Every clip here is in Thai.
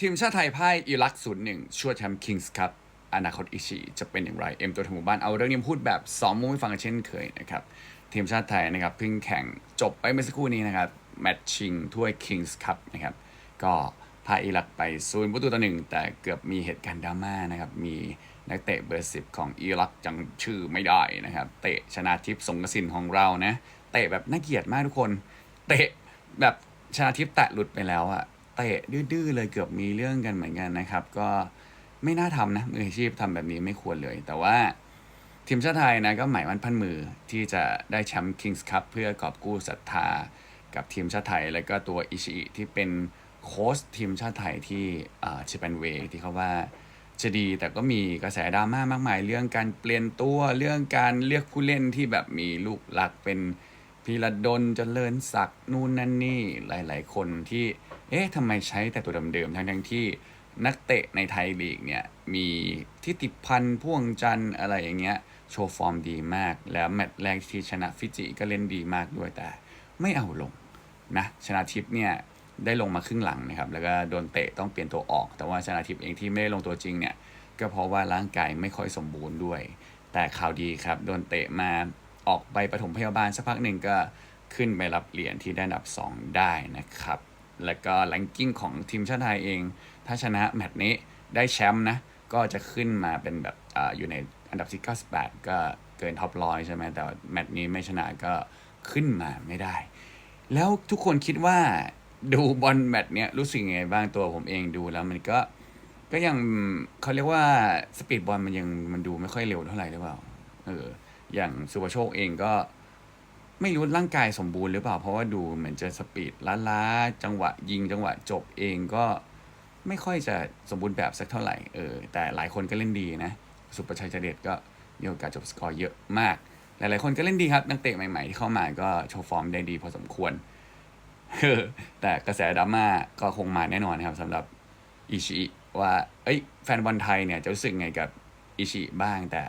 ทีมชาติไทยพ่ายอิรักศูนย์หนึ่งช่วยแชมป์คิงส์ครับอนาคตอิชิจะเป็นอย่างไรเอ็มตัวทางหมู่บ้านเอาเรื่องนี้พูดแบบสองมุมให้ฟังเช่นเคยนะครับทีมชาติไทยนะครับเพิ่งแข่งจบไปเมื่อสักครู่นี้นะครับแมตช์ชิงถ้วยคิงส์คัพนะครับก็พาอิรักไปศูนย์ประตูต่อหนึ่งแต่เกือบมีเหตุการณ์ดราม่านะครับมีนักเตะเบอร์สิบของอิรักจังชื่อไม่ได้นะครับเตะชนะทิพย์สงกสินของเรานะเตะแบบน่าเกลียดมากทุกคน เตะแบบชนะทิพย์แตะหลุดไปแล้วอะ เตะดื้อๆเลยเกือบมีเรื่องกันเหมือนกันนะครับ ก็ไม่น่าทำนะมืออาชีพทำแบบนี้ไม่ควรเลย แต่ว่าทีมชาติไทยนะก็หมายมั่นพันมือที่จะได้แชมป์คิงส์คัพเพื่อกอบกู้ศรัทธากับทีมชาติไทย แล้วก็ตัวอิชิอิที่เป็นโค้ชทีมชาติไทยที่เชปันเวที่เขาว่าจะดีแต่ก็มีกระแสดราม่ามากมายเรื่องการเปลี่ยนตัวเรื่องการเลือกผู้เล่นที่แบบมีลูกหลักเป็นพีระดลเจริญศักดิ์นู่นนั่นนี่หลาย ๆ คนที่ เอ๊ะทำไมใช้แต่ตัวเดิมๆ ทั้งๆที่นักเตะในไทยลีกเนี่ย มีทิติพันธ์พ่วงจันอะไรอย่างเงี้ย โชว์ฟอร์มดีมาก แล้วแมตช์แรกที่ชนะฟิจิก็เล่นดีมากด้วยแต่ไม่เอาลงนะ ชนะทิพย์เนี่ยได้ลงมาครึ่งหลังนะครับ แล้วก็โดนเตะต้องเปลี่ยนตัวออก แต่ว่าชนะทิพย์เองที่ไม่ได้ลงตัวจริงเนี่ย ก็เพราะว่าร่างกายไม่ค่อยสมบูรณ์ด้วย แต่ข่าวดีครับ โดนเตะมาออกไปปฐมพยาบาลสักพักหนึ่งก็ขึ้นไปรับเหรียญที่ได้อันดับ 2 ได้นะครับ แล้วก็แลนกิ้งของทีมชาติไทยเอง ถ้าชนะแมตช์นี้ได้แชมป์นะ ก็จะขึ้นมาเป็นแบบออยู่ในอันดับที่98 ก็เกินท็อปร้อยใช่ไหมแต่แมตช์นี้ไม่ชนะก็ขึ้นมาไม่ได้ แล้วทุกคนคิดว่าดูบอลแมตช์เนี้ยรู้สึกยังไงบ้างตัวผมเองดูแล้วมันก็ก็ยังเขาเรียกว่าสปีดบอลมันยังมันดูไม่ค่อยเร็วเท่าไหร่หรือเปล่าเอออย่างสุภโชคเองก็ ไม่รู้ร่างกายสมบูรณ์หรือเปล่า เพราะว่าดูเหมือนจะสปีดล้าๆจังหวะยิงจังหวะจบเองก็ไม่ค่อยจะสมบูรณ์แบบสักเท่าไหร่เออแต่หลายคนก็เล่นดีนะ สุประชัยเจเดชก็มีโอกาสจบสกอร์เยอะมาก หลายๆคนก็เล่นดีครับ นักเตะใหม่ๆที่เข้ามาก็โชว์ฟอร์มได้ดีพอสมควรแต่กระแสดราม่าก็คงมาแน่นอนครับสำหรับอิชิว่าเอ้ยแฟนบอลไทยเนี่ยจะรู้สึกไงกับอิชิบ้างแต่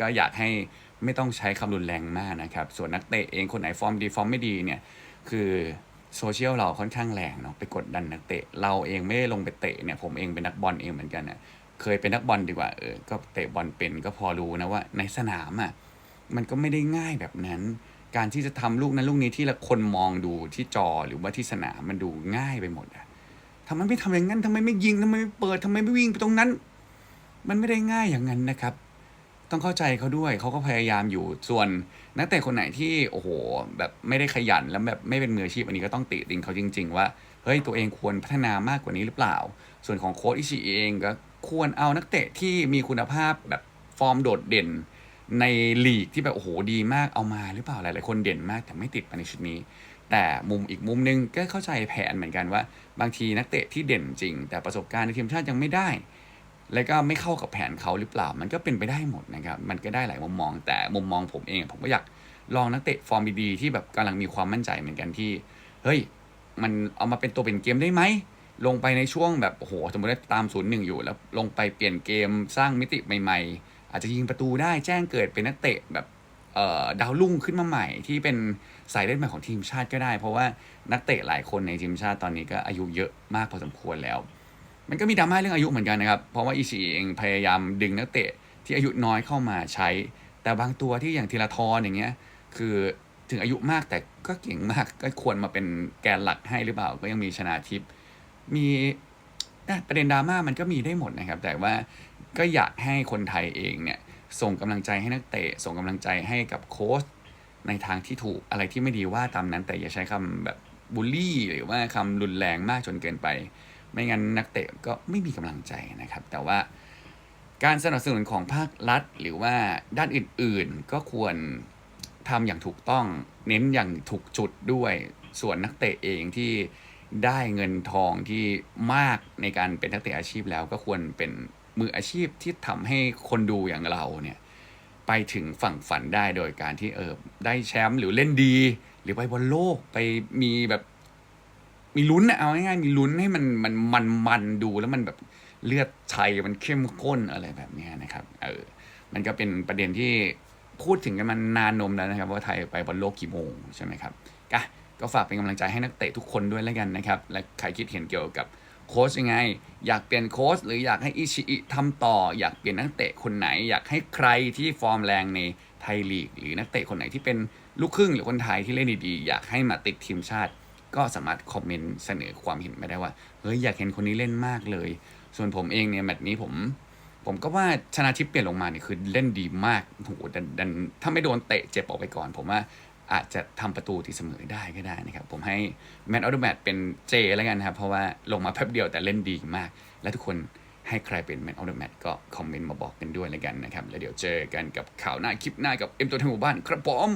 ก็อยากให้ ไม่ต้องใช้คำรุนแรงมากนะครับ ส่วนนักเตะเองคนไหนฟอร์มดีฟอร์มไม่ดีเนี่ย คือโซเชียลเราค่อนข้างแรงเนาะไปกดดันนักเตะ เราเองไม่ได้ลงไปเตะเนี่ยผมเองเป็นนักบอลเองเหมือนกันเนี่ยเคยเป็นนักบอลดีกว่าเออก็เตะบอลเป็นก็พอรู้นะว่า ในสนามอะมันก็ไม่ได้ง่ายแบบนั้น การที่จะทำลูกนั้นลูกนี้ที่ละคนมองดูที่จอหรือว่าที่สนามมันดูง่ายไปหมดอะทำไมไม่ทำอย่างนั้นทำไมไม่ยิงทำไมไม่เปิดทำไมไม่วิ่งไปตรงนั้น มันไม่ได้ง่ายอย่างนั้นนะครับ ต้องเข้าใจเขาด้วยเขาก็พยายามอยู่ส่วนนักเตะคนไหนที่โอ้โหแบบไม่ได้ขยันแล้วแบบไม่เป็นมืออาชีพอันนี้ก็ต้องติติงเขาจริง ๆ ว่าเฮ้ยตัวเองควรพัฒนามากกว่านี้หรือเปล่า ส่วนของโค้ชอิชิเองก็ควรเอานักเตะที่มีคุณภาพแบบฟอร์มโดดเด่น ในลีกที่แบบโอ้โหดีมากเอามาหรือเปล่าหลายๆคนเด่นมากแต่ไม่ติดมาในชุดนี้ แต่มุมอีกมุมนึงก็เข้าใจแผนเหมือนกันว่า บางทีนักเตะที่เด่นจริง แต่ประสบการณ์ในทีมชาติยังไม่ได้ แล้วก็ไม่เข้ากับแผนเขาหรือเปล่า มันก็เป็นไปได้หมดนะครับ มันก็ได้หลายมุมมอง แต่มุมมองผมเอง ผมก็อยากลองนักเตะฟอร์มดีๆที่แบบกำลังมีความมั่นใจเหมือนกันที่ เฮ้ย มันเอามาเป็นตัวเป็นเกมได้ไหม ลงไปในช่วงแบบโอ้โหสมมติว่าตามศูนย์หนึ่งอยู่ แล้วลงไปเปลี่ยนเกมสร้างมิติใหม่ๆ อาจจะยิงประตูได้แจ้งเกิดเป็นนักเตะแบบดาวรุ่งขึ้นมาใหม่ที่เป็นสายเล่นใหม่ของทีมชาติก็ได้ เพราะว่านักเตะหลายคนในทีมชาติตอนนี้ก็อายุเยอะมากพอสมควรแล้ว มันก็มีดราม่าเรื่องอายุเหมือนกันนะครับ เพราะว่าอิชิเองพยายามดึงนักเตะที่อายุน้อยเข้ามาใช้ แต่บางตัวที่อย่างทีละทอนอย่างเงี้ย คือถึงอายุมากแต่ก็เก่งมากก็ควรมาเป็นแกนหลักให้หรือเปล่า ก็ยังมีชนาทิพย์มีประเด็นดราม่ามันก็มีได้หมดนะครับ แต่ว่าก็อยากให้คนไทยเองเนี่ยส่งกำลังใจให้นักเตะ ส่งกำลังใจให้กับโค้ชในทางที่ถูกอะไรที่ไม่ดีว่าตามนั้น แต่อย่าใช้คำแบบบูลลี่ หรือว่าคำรุนแรงมากจนเกินไป ไม่งั้นนักเตะก็ไม่มีกำลังใจนะครับ แต่ว่าการสนับสนุนของภาครัฐ หรือว่าด้านอื่นๆ ก็ควรทำอย่างถูกต้องเน้นอย่างถูกจุดด้วย ส่วนนักเตะเองที่ได้เงินทองที่มากในการเป็นนักเตะอาชีพแล้วก็ควรเป็นมืออาชีพที่ทำให้คนดูอย่างเราเนี่ยไปถึงฝั่งฝันได้โดยการที่เออได้แชมป์หรือเล่นดี หรือไปบอลโลกไปมีแบบ มีลุ้นนะเอาง่ายๆมีลุ้นให้มันมันมันมันดูแล้วมันแบบเลือดชัยมันเข้มข้นอะไรแบบนี้นะครับเออมันก็เป็นประเด็นที่พูดถึงกันมันานนมแล้วนะครับ ว่าไทยไปบอลโลกกี่โมงใช่ไหมครับก็ก็ฝากเป็นกำลังใจให้นักเตะทุกคนด้วยแล้วกันนะครับ และใครคิดเห็นเกี่ยวกับโค้ชยังไง อยากเปลี่ยนโค้ชหรืออยากให้อิชิอิทำต่อ อยากเปลี่ยนนักเตะคนไหน อยากให้ใครที่ฟอร์มแรงในไทยลีก หรือนักเตะคนไหนที่เป็นลูกครึ่งหรือคนไทยที่เล่นดีๆอยากให้มาติดทีมชาติ ก็สามารถคอมเมนต์เสนอความเห็นมาได้ว่าเฮ้ยอยากเห็นคนนี้เล่นมากเลย ส่วนผมเองเนี่ยแมตช์นี้ผม ผมก็ว่าชนะทิพย์เปลี่ยนลงมาเนี่ยคือเล่นดีมากโหดันดันถ้าไม่โดนเตะเจ็บออกไปก่อน ผมว่าอาจจะทำประตูที่เสมอได้ก็ได้นะครับ ผมให้แมตช์ออฟเดอะแมตช์เป็นเจแล้วกันนะครับเพราะว่าลงมาแป๊บเดียวแต่เล่นดีมาก และทุกคนให้ใครเป็นแมตช์ออฟเดอะแมตช์ก็คอมเมนต์มาบอกกันด้วยแล้วกันนะครับ แล้วเดี๋ยวเจอกันกับข่าวหน้าคลิปหน้ากับเอ็มตัวทางหมู่บ้านครับผม